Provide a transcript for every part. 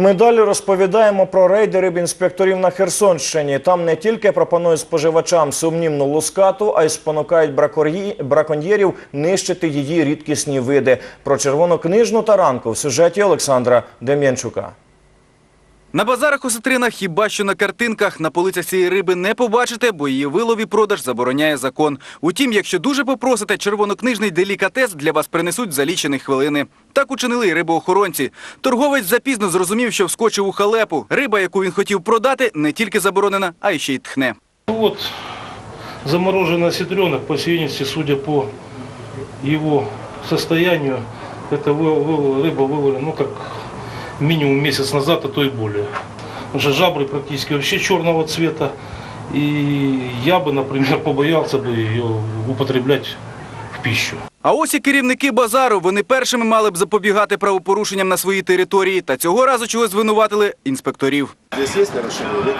Ми далі розповідаємо про рейди рибінспекторів на Херсонщині. Там не тільки пропонують споживачам сумнівну лускату, а й спонукають браконьєрів нищити її рідкісні види. Про червонокнижну таранку в сюжеті Олександра Дем'янчука. На базарах у Ситринах хіба що на картинках на полицях цієї риби не побачите, бо її вилов і продаж забороняє закон. Утім, якщо дуже попросите, червонокнижний делікатес для вас принесуть за лічені хвилини. Так учинили й рибоохоронці. Торговець запізно зрозумів, що вскочив у халепу. Риба, яку він хотів продати, не тільки заборонена, а й ще й тхне. Ну Вот замороженный осетренок, по всей видимости, судя по его состоянию, эта вы- вы- рыба выловлена, ну, как минимум месяц назад, а то и более. Потому что жабры практически вообще черного цвета. И я бы, например, побоялся бы ее употреблять в пищу. А ось і керівники базару. Вони першими мали б запобігати правопорушенням на своїй території. Та цього разу чого звинуватили інспекторів. Здесь есть нарушение, нет?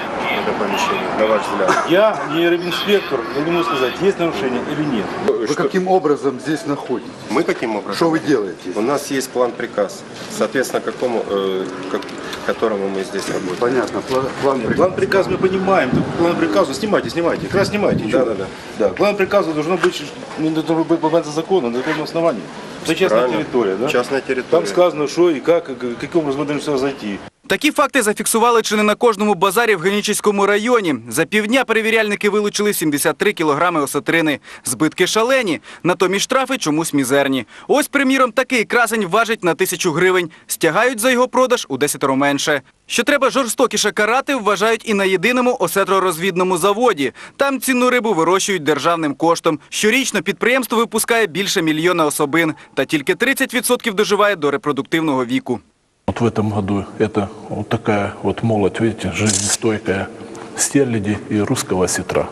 Это помещение, на ваш взгляд? Я не рыбинспектор, я не могу сказать, есть нарушение или нет. Вы Вы каким образом здесь находитесь? Мы каким образом? Что вы делаете? У нас есть план-приказ, соответственно, какому, э, как- которому мы здесь работаем. Понятно, план, план Нет, План приказ мы понимаем, план приказу снимайте, снимайте, как раз снимайте. ничего. Да-да-да. Да, план приказа должно быть, не должно быть выполняться законом, на законном основании. Это частная Правильно. территория, да? Частная территория. Там сказано, что и как, и каким образом мы должны сюда зайти. Такі факти зафіксували чи не на кожному базарі в Генічеському районі. За півдня перевіряльники вилучили 73 кілограми осетрини. Збитки шалені, натомість штрафи чомусь мізерні. Ось, приміром, такий красень важить на тисячу гривень. Стягають за його продаж у десятеро менше. Що треба жорстокіше карати, вважають і на єдиному осетророзвідному заводі. Там цінну рибу вирощують державним коштом. Щорічно підприємство випускає більше мільйона особин, та тільки 30% доживає до репродуктивного віку. В этом году это вот такая вот молоть, видите, жизнестойкая стерляди и русского сетра.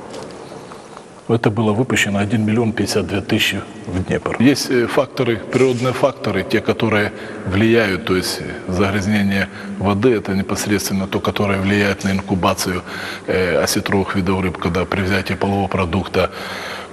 Это было выпущено 1 миллион 52 тысячи в Днепр. Есть э, факторы, природные факторы, те, которые влияют, то есть э, загрязнение воды, это непосредственно то, которое влияет на инкубацию э, осетровых видов рыб, когда при взятии полового продукта.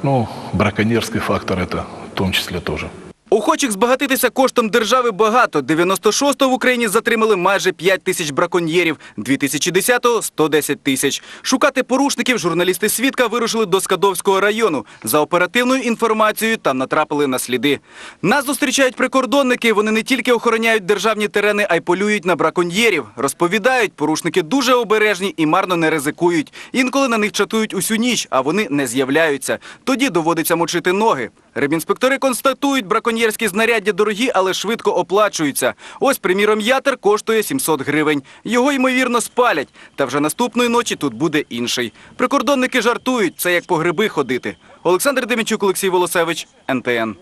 Ну, браконьерский фактор это в том числе тоже. Охочих збагатитися коштом держави багато. 96-го в Україні затримали майже 5 тисяч браконьєрів, 2010-го – 110 тисяч. Шукати порушників журналісти «Свідка» вирушили до Скадовського району. За оперативною інформацією там натрапили на сліди. Нас зустрічають прикордонники. Вони не тільки охороняють державні терени, а й полюють на браконьєрів. Розповідають, порушники дуже обережні і марно не ризикують. Інколи на них чатують усю ніч, а вони не з'являються. Тоді доводиться мочити ноги. Рибінспектори констатують, браконьєрські знаряддя дорогі, але швидко оплачуються. Ось, приміром, ятер коштує 700 гривень. Його, ймовірно, спалять. Та вже наступної ночі тут буде інший. Прикордонники жартують, це як по гриби ходити. Олександр Демінчук, Олексій Волосевич, НТН.